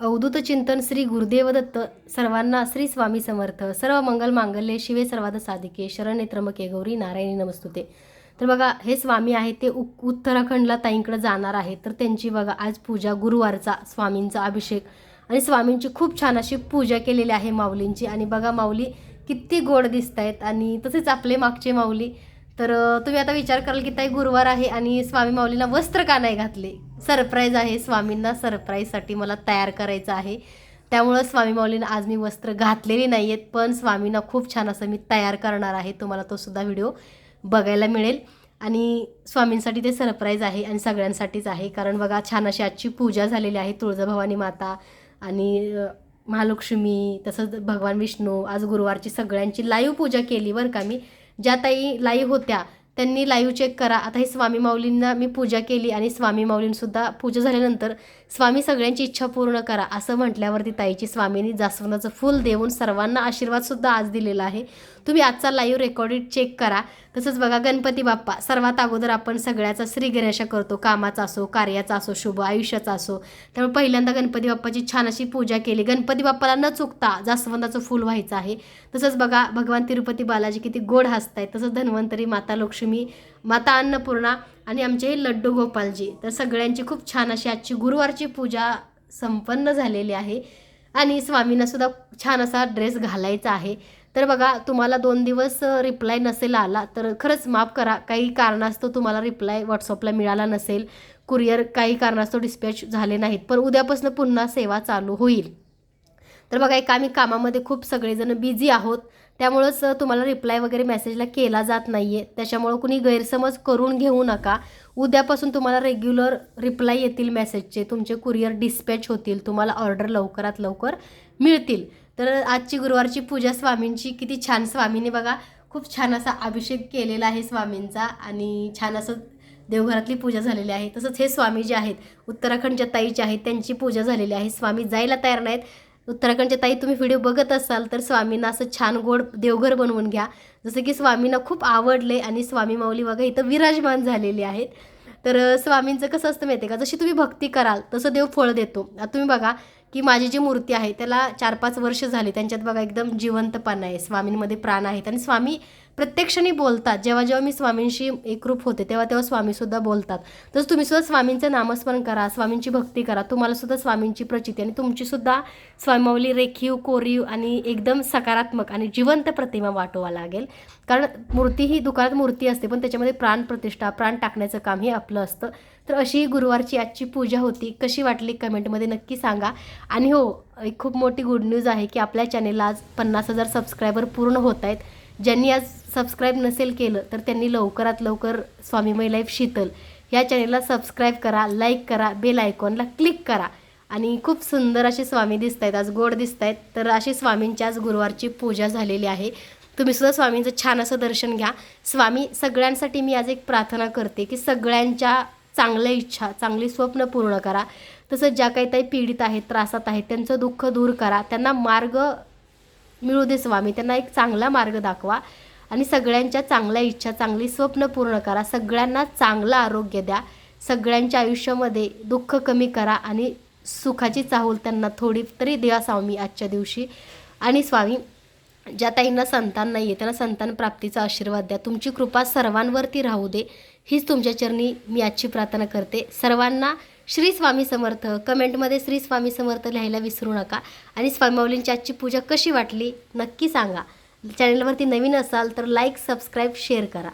अवधूत चिंतन श्री गुरुदेव दत्त सर्वांना श्री स्वामी समर्थ. सर्व मंगल मांगल्ये शिवे सर्वाद साधिके. शरण त्र्यंबके गौरी नारायणी नमस्तुते. तर बघा हे स्वामी आहेत ते उ उत्तराखंडला ताईंकडे जाणार आहेत. तर त्यांची बघा आज पूजा गुरुवारचा स्वामींचा अभिषेक. आणि स्वामींची खूप छान अशी पूजा केलेली आहे माऊलींची. आणि बघा माऊली किती गोड दिसत आहेत आणि तसेच आपले मागचे माऊली. तर तुम्ही आता विचार कराल की ताई गुरुवार आहे आणि स्वामी माऊलीला वस्त्र का नाही घातले? सरप्राईज आहे स्वामींना सरप्राईजसाठी मला तयार करायचं आहे. त्यामुळं स्वामी माऊलीनं आज मी वस्त्र घातलेली नाही आहेत पण स्वामींना खूप छान असं मी तयार करणार आहे. तुम्हाला तो सुद्धा व्हिडिओ बघायला मिळेल. आणि स्वामींसाठी ते सरप्राईज आहे आणि सगळ्यांसाठीच आहे. कारण बघा छान अशी आजची पूजा झालेली आहे तुळजाभवानी माता आणि महालक्ष्मी तसंच भगवान विष्णू आज गुरुवारची सगळ्यांची लाईव्ह पूजा केली बरं का मी. ज्या ताई लाईव्ह होत्या त्यांनी लाईव्ह चेक करा. आता हे स्वामी माऊलींना मी पूजा केली आणि स्वामी माऊलींसुद्धा पूजा झाल्यानंतर स्वामी सगळ्यांची इच्छा पूर्ण करा असं म्हटल्यावरती ताईची स्वामींनी जास्वंदाचं फुल देऊन सर्वांना आशीर्वादसुद्धा आज दिलेला आहे. तुम्ही आजचा लाईव्ह रेकॉर्डेड चेक करा. तसंच बघा गणपती बाप्पा सर्वात अगोदर आपण सगळ्याचा श्री गणेशा करतो. कामाचा असो कार्याचा असो शुभ आयुष्याचा असो. त्यामुळे पहिल्यांदा गणपती बाप्पाची छान अशी पूजा केली. गणपती बाप्पाला न चुकता जास्वंदाचं फुल व्हायचं आहे. तसंच बघा भगवान तिरुपती बालाजी किती गोड हसतायत. तसंच धन्वंतरी माता लक्ष्मी माता अन्नपूर्णा आणि आमचे हे लड्डू गोपालजी. तर सगळ्यांची खूप छान अशी आजची गुरुवारची पूजा संपन्न झालेली आहे. आणि स्वामींनासुद्धा छान असा ड्रेस घालायचा आहे. तर बघा तुम्हाला दोन दिवस रिप्लाय नसेल आला तर खरंच माफ करा. काही कारणास्तव तुम्हाला रिप्लाय व्हॉट्सअपला मिळाला नसेल. कुरिअर काही कारणास्तव डिस्पॅच झाले नाहीत. पण उद्यापासून पुन्हा सेवा चालू होईल. तर बघा एक आम्ही कामामध्ये खूप सगळेजण बिझी आहोत. त्यामुळंच तुम्हाला रिप्लाय वगैरे मेसेजला केला जात नाही आहे त्याच्यामुळं कुणी गैरसमज करून घेऊ नका. उद्यापासून तुम्हाला रेग्युलर रिप्लाय येतील मेसेजचे तुमचे कुरिअर डिस्पॅच होतील. तुम्हाला ऑर्डर लवकरात लवकर मिळतील. तर आजची गुरुवारची पूजा स्वामींची किती छान स्वामींनी बघा खूप छान असा अभिषेक केलेला आहे स्वामींचा आणि छान असं देवघरातली पूजा झालेली आहे. तसंच हे स्वामी जे आहेत उत्तराखंडच्या ताईचे आहेत त्यांची पूजा झालेली आहे. स्वामी जायला तयार नाहीत. उत्तराखंडच्या ताई तुम्ही व्हिडिओ बघत असाल तर स्वामींना असं छान गोड देवघर बनवून घ्या. जसं की स्वामींना खूप आवडले आणि स्वामी माऊली बघा इथं विराजमान झालेली आहेत. तर स्वामींचं कसं असतं माहिती आहे का? जशी तुम्ही भक्ती कराल तसं देव फळ देतो. आता तुम्ही बघा की माझी जी मूर्ती आहे त्याला चार पाच वर्ष झाली. त्यांच्यात बघा एकदम जिवंतपणा आहे. स्वामींमध्ये प्राण आहेत. आणि स्वामी प्रत्यक्षाने बोलतात. जेव्हा जेव्हा मी स्वामींशी एकरूप होते तेव्हा तेव्हा स्वामीसुद्धा बोलतात. तसं तुम्ही सुद्धा स्वामींचं नामस्मरण करा स्वामींची भक्ती करा. तुम्हाला सुद्धा स्वामींची प्रचिती आणि तुमचीसुद्धा स्वामावली रेखीव कोरीव आणि एकदम सकारात्मक आणि जिवंत प्रतिमा वाटवा लागेल. कारण मूर्ती ही दुकानात मूर्ती असते पण त्याच्यामध्ये प्राण प्रतिष्ठा प्राण टाकण्याचं काम हे आपलं असतं. तर अशी ही गुरुवारची आजची पूजा होती. कशी वाटली कमेंटमध्ये नक्की सांगा. आणि हो एक खूप मोठी गुड न्यूज आहे की आपल्या चॅनेलला आज पन्नास हजार सबस्क्रायबर पूर्ण होत आहेत. ज्यांनी आज सबस्क्राईब नसेल केलं तर त्यांनी लवकरात लवकर स्वामीमय लाईफ शीतल. या चॅनेलला सबस्क्राईब करा लाईक करा बेल आयकॉनला क्लिक करा. आणि खूप सुंदर असे स्वामी दिसत आहेत आज गोड दिसत आहेत तर अशी स्वामींची आज गुरुवारची पूजा झालेली आहे. तुम्ही सुद्धा स्वामींचं छान असं दर्शन घ्या. स्वामी सगळ्यांसाठी मी आज एक प्रार्थना करते की सगळ्यांच्या चांगल्या इच्छा चांगली स्वप्न पूर्ण करा. तसंच ज्या काही काही पीडित आहेत त्रासात आहेत त्यांचं दुःख दूर करा. त्यांना मार्ग मिळू दे स्वामी. त्यांना एक चांगला मार्ग दाखवा आणि सगळ्यांच्या चांगल्या इच्छा चांगली स्वप्न पूर्ण करा. सगळ्यांना चांगलं आरोग्य द्या. सगळ्यांच्या आयुष्यामध्ये दुःख कमी करा आणि सुखाची चाहूल त्यांना थोडी तरी द्या स्वामी आजच्या दिवशी. आणि स्वामी ज्या ताईंना संतान नाही आहे त्यांना संतान प्राप्तीचा आशीर्वाद द्या. तुमची कृपा सर्वांवरती राहू दे. हीच तुमच्या चरणी मी आजची प्रार्थना करते. सर्वांना श्री स्वामी समर्थ कमेंटमध्ये श्री स्वामी समर्थ लिहायला विसरू नका. आणि स्वामीमाऊलींची आजची पूजा कशी वाटली नक्की सांगा. चॅनलवरती नवीन असाल तर लाईक सबस्क्राईब शेअर करा.